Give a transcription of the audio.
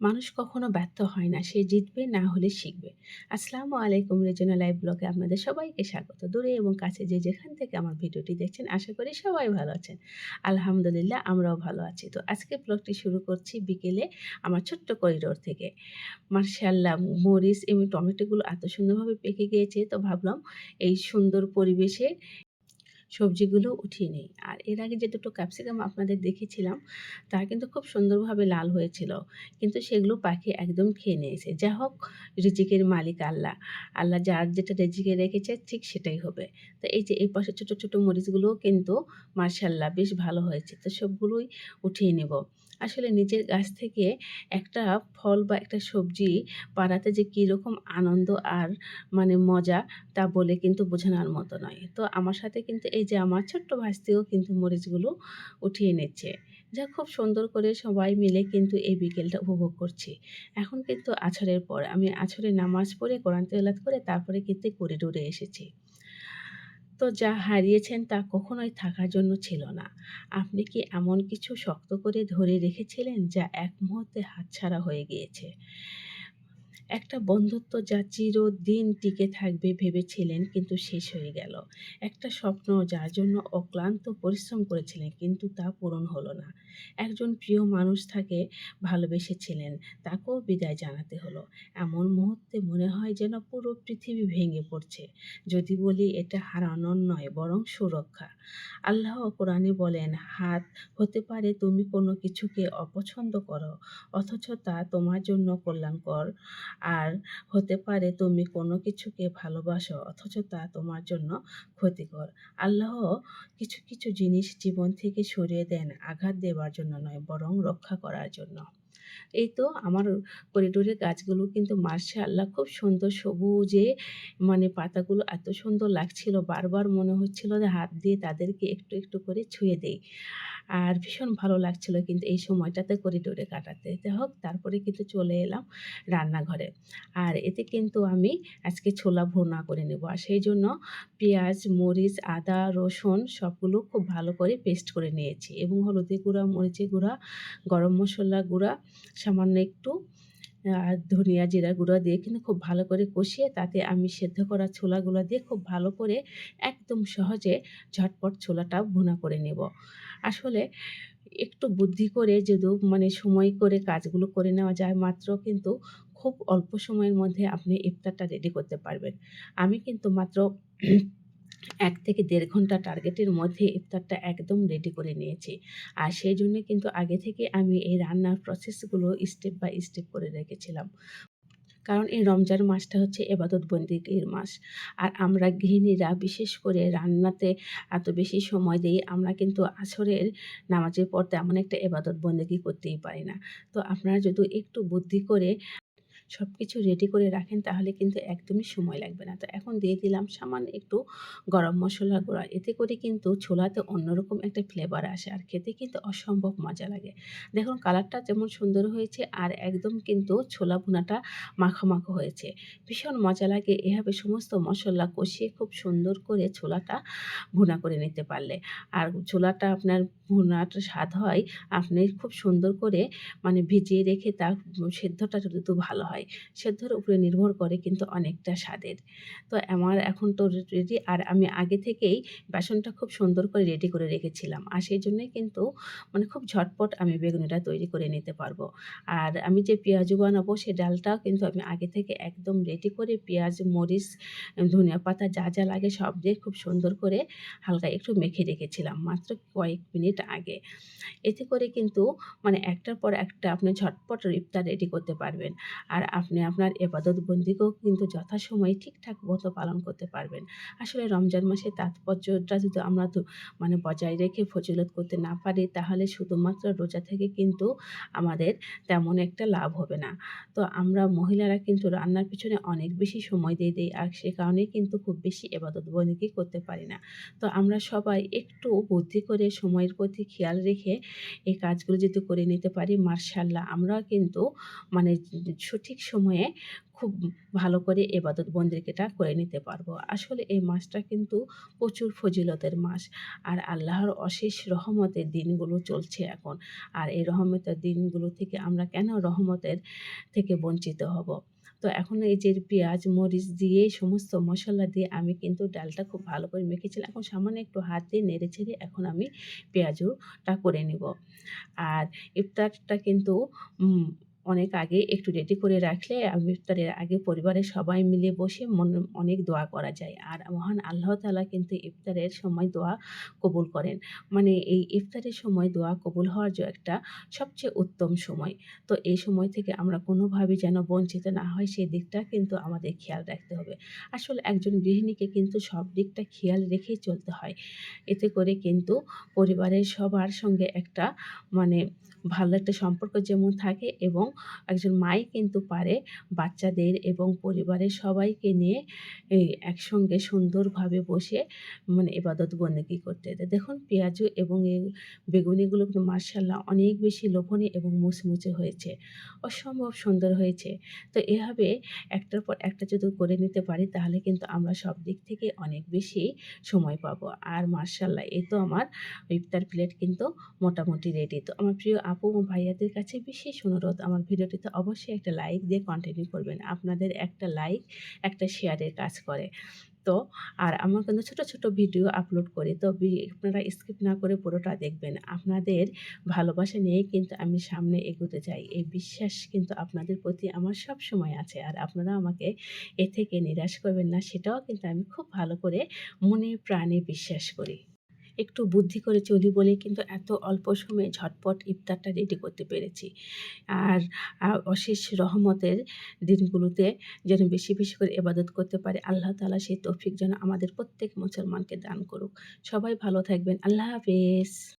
মানুষ কখনো ব্যর্থ হয় না। সে জিতবে না হলে শিখবে। আসসালামু আলাইকুম রেজিনা লাইভ ব্লগে আপনাদের সবাইকে স্বাগত। দূরে এবং কাছে যে যেখান থেকে আমার ভিডিওটি দেখছেন, আশা করি সবাই ভালো আছেন। আলহামদুলিল্লাহ, আমরাও ভালো আছি। তো আজকে ব্লগটি শুরু করছি বিকেলে আমার ছোট্ট করিডোর থেকে। মার্শাল্লাহ মরিচ এবং টমেটোগুলো এত সুন্দরভাবে পেকে গিয়েছে, তো ভাবলাম এই সুন্দর পরিবেশে সবজিগুলো উঠিয়ে নিই। আর এর আগে যে দুটো ক্যাপসিকাম আপনাদের দেখেছিলাম, তা কিন্তু খুব সুন্দরভাবে লাল হয়েছিল। কিন্তু সেগুলো পাখি একদম খেয়ে নিয়েছে। যা হোক রিজিকের মালিক আল্লাহ। আল্লাহ যার যেটা রিজিকে রেখেছে ঠিক সেটাই হবে। তো এই যে এই পাশে ছোটো ছোটো মরিচগুলোও কিন্তু মার্শাল্লাহ বেশ ভালো হয়েছে। তো সবগুলোই উঠিয়ে নেব। আসলে নিজের গাছ থেকে একটা ফল বা একটা সবজি পাড়াতে যে কীরকম আনন্দ আর মানে মজা তা বলে কিন্তু বোঝানোর মতো নয়। তো আমার সাথে কিন্তু এই যে আমার ছোট্ট ভাস্তিও কিন্তু মরিচগুলো উঠিয়ে নিচ্ছে। যা খুব সুন্দর করে সবাই মিলে কিন্তু এই বিকেলটা উপভোগ করছি। এখন কিন্তু আছরের পর আমি আছরের নামাজ পড়ে কোরআন তেলাওয়াত করে তারপরে কিন্তু করিডোরে এসেছি। তো যা হারিয়েছেন তা কখনোই থাকার জন্য ছিল না। আপনি কি এমন কিছু শক্ত করে ধরে রেখেছিলেন যা এক মুহূর্তে হাতছাড়া হয়ে গিয়েছে? একটা বন্ধুত্ব যা চিরদিন টিকে থাকবে ভেবেছিলেন কিন্তু শেষ হয়ে গেল। একটা স্বপ্ন যার জন্য অক্লান্ত পরিশ্রম করেছিলেন কিন্তু তা পূরণ হলো না। একজন প্রিয় মানুষ তাকে ভালোবেসেছিলেন, তাকেও বিদায় জানাতে হলো। এমন মুহূর্তে মনে হয় যেন পুরো পৃথিবী ভেঙে পড়ছে। যদি বলি এটা হারানোর নয় বরং সুরক্ষা। আল্লাহ কোরআনে বলেন, হাত হতে পারে তুমি কোনো কিছুকে অপছন্দ করো অথচ তা তোমার জন্য কল্যাণকর আর হতে পারে তুমি কোনো কিছুকে ভালোবাসো, অথচ তা তোমার জন্য ক্ষতিকর। আল্লাহ কিছু কিছু জিনিস জীবন থেকে সরিয়ে দেন, আঘাত দেওয়ার জন্য নয়, বরং রক্ষা করার জন্য। এই তো আমার করিডোরের গাছগুলো কিন্তু আল্লাহ খুব সুন্দর সবুজে মানে পাতাগুলো এত সুন্দর লাগছিল। বারবার মনে হচ্ছিল যে হাত দিয়ে তাদেরকে একটু একটু করে ছুঁয়ে দেই। আর ভীষণ ভালো লাগছিল কিন্তু এই সময়টাতে করিডোরে কাটাতে। হোক, তারপরে কিন্তু চলে এলাম রান্নাঘরে। আর এতে কিন্তু আমি আজকে ছোলা ভুনা করে নেব। আর সেই জন্য পেঁয়াজ, মরিচ, আদা, রসুন সবগুলো খুব ভালো করে পেস্ট করে নিয়েছি। এবং হলুদি গুঁড়া, মরিচের গুঁড়া, গরম মশলা গুঁড়া সামান্য একটু, আর ধনিয়া জিরা গুঁড়ো দিয়ে কিন্তু খুব ভালো করে কষিয়ে তাতে আমি সেদ্ধ করা ছোলাগুলো দিয়ে খুব ভালো করে একদম সহজে ঝটপট ছোলাটা ভুনা করে নেব। আসলে একটু বুদ্ধি করে যদি মানে সময় করে কাজগুলো করে নেওয়া যায়, মাত্র কিন্তু খুব অল্প সময়ের মধ্যে আপনি ইফতারটা রেডি করতে পারবেন। আমি কিন্তু মাত্র এক থেকে দেড় ঘণ্টা টার্গেটের মধ্যে ইফতারটা একদম রেডি করে নিয়েছি। আর সেই জন্য কিন্তু আগে থেকে আমি এই রান্নার প্রসেসগুলো স্টেপ বাই স্টেপ করে রেখেছিলাম। কারণ এই রমজান মাসটা হচ্ছে এবাদত বন্দিগির মাস। আর আমরা গৃহিণীরা বিশেষ করে রান্নাতে এত বেশি সময় দিই, আমরা কিন্তু আসরের নামাজের পর তেমন একটা এবাদত বন্দেগি করতেই পারি না। তো আপনারা যদি একটু বুদ্ধি করে সব কিছু রেডি করে রাখেন, তাহলে কিন্তু একদমই সময় লাগবে না। তো এখন দিয়ে দিলাম সামান্য একটু গরম মশলা গুঁড়া। এতে করে কিন্তু ছোলাতে অন্যরকম একটা ফ্লেভার আসে আর খেতে কিন্তু অসম্ভব মজা লাগে। দেখুন কালারটা যেমন সুন্দর হয়েছে আর একদম কিন্তু ছোলা ভুনাটা মাখো মাখো হয়েছে। ভীষণ মজা লাগে এভাবে সমস্ত মশলা কষিয়ে খুব সুন্দর করে ছোলাটা ভুনা করে নিতে পারলে। আর ছোলাটা আপনার ভুনাটা স্বাদ হয়, আপনি খুব সুন্দর করে মানে ভিজিয়ে রেখে তার সেদ্ধটা যদি ভালো হয় হয়। সেদ্ধর উপরে নির্ভর করে কিন্তু অনেকটা স্বাদের। তো আমার এখন তো রেডি আর আমি আগে থেকেই বেসনটা খুব সুন্দর করে রেডি করে রেখেছিলাম। আর সেই জন্যই কিন্তু মানে খুব ঝটপট আমি বেগুনিটা তৈরি করে নিতে পারব। আর আমি যে পেঁয়াজু বানাবো সেই ডালটাও কিন্তু আমি আগে থেকে একদম রেডি করে পেঁয়াজ, মরিচ, ধনিয়া পাতা যা যা লাগে সব দিয়ে খুব সুন্দর করে হালকা একটু মেখে রেখেছিলাম মাত্র কয়েক মিনিট আগে। এতে করে কিন্তু মানে একটার পর একটা আপনি ঝটপট ইফতার রেডি করতে পারবেন। আর আপনি আপনার এবাদত বন্দিকেও কিন্তু যথাসময়ে ঠিকঠাক মতো পালন করতে পারবেন। আসলে রমজান মাসের তাৎপর্যটা যদি আমরা তো মানে বজায় রেখে ফজিলত করতে না পারি, তাহলে শুধুমাত্র রোজা থেকে কিন্তু আমাদের তেমন একটা লাভ হবে না। তো আমরা মহিলারা কিন্তু রান্নার পিছনে অনেক বেশি সময় দিয়ে দিই, আর সে কারণেই কিন্তু খুব বেশি এবাদত বন্দিকে করতে পারি না। তো আমরা সবাই একটু বুদ্ধি করে, সময়ের প্রতি খেয়াল রেখে এই কাজগুলো যদি করে নিতে পারি মার্শাল্লাহ আমরা কিন্তু মানে সঠিক সময়ে খুব ভালো করে এবাদত বন্দেগীটা করে নিতে পারব। আসলে এই মাসটা কিন্তু প্রচুর ফজিলতের মাস। আর আল্লাহর অশেষ রহমতের দিনগুলো চলছে এখন। আর এই রহমতের দিনগুলো থেকে আমরা কেন রহমতের থেকে বঞ্চিত হব? তো এখন এই যে পেঁয়াজ, মরিচ দিয়ে সমস্ত মশলা দিয়ে আমি কিন্তু ডালটা খুব ভালো করে মেখেছিলাম। এখন সামান্য একটু হাত দিয়ে নেড়ে-চেড়ে এখন আমি পেঁয়াজুটা করে নিব। আর ইফতারটা কিন্তু অনেক আগে একটু রেডি করে রাখলে ইফতারের আগে পরিবারের সবাই মিলে বসে মন, অনেক দোয়া করা যায়। আর মহান আল্লাহ তালা কিন্তু ইফতারের সময় দোয়া কবুল করেন। মানে এই ইফতারের সময় দোয়া কবুল হওয়ার যে একটা সবচেয়ে উত্তম সময়। তো এই সময় থেকে আমরা কোনোভাবে যেন বঞ্চিত না হয় সেই দিকটা কিন্তু আমাদের খেয়াল রাখতে হবে। আসলে একজন গৃহিণীকে কিন্তু সব দিকটা খেয়াল রেখেই চলতে হয়। এতে করে কিন্তু পরিবারের সবার সঙ্গে একটা মানে ভালো একটা সম্পর্ক যেমন থাকে এবং একজন মাই কিন্তু পারে বাচ্চাদের এবং পরিবারের সবাইকে নিয়ে একসঙ্গে সুন্দরভাবে বসে মানে ইবাদত বন্দেগী করতে। দেখুন পেঁয়াজু এবং এই বেগুনিগুলো কিন্তু মাশাআল্লাহ অনেক বেশি লোভনীয় এবং মুচমুচে হয়েছে। অসম্ভব সুন্দর হয়েছে। তো এভাবে একটার পর একটা যদি করে নিতে পারি তাহলে কিন্তু আমরা সব দিক থেকে অনেক বেশি সময় পাবো। আর মাশাআল্লাহ এ তো আমার ইফতার প্লেট কিন্তু মোটামুটি রেডি। তো আমার প্রিয় আপু ও ভাইয়াদের কাছে বিশেষ অনুরোধ আমার ভিডিওটিতে অবশ্যই একটা লাইক দিয়ে কন্টিনিউ করবেন। আপনাদের একটা লাইক একটা শেয়ারের কাজ করে। তো আর আমার কিন্তু ছোট, ছোট ভিডিও আপলোড করি। তো আপনারা স্কিপ না করে পুরোটা দেখবেন। আপনাদের ভালোবাসা নিয়েই কিন্তু আমি সামনে এগোতে চাই। এই বিশ্বাস কিন্তু আপনাদের প্রতি আমার সব সময় আছে। আর আপনারা আমাকে এ থেকে নিরাশ করবেন না সেটাও কিন্তু আমি খুব ভালো করে মনে প্রাণে বিশ্বাস করি। একটু বুদ্ধি করে চলি বলে কিন্তু এত অল্প সময়ে ঝটপট ইফতারটা রেডি করতে পেরেছি। আর অশেষ রহমতের দিনগুলোতে যেন বেশি, বেশি করে এবাদত করতে পারে আল্লাহ তালা সেই তৌফিক যেন আমাদের প্রত্যেক মুসলমানকে দান করুক। সবাই ভালো থাকবেন। আল্লাহ হাফেজ।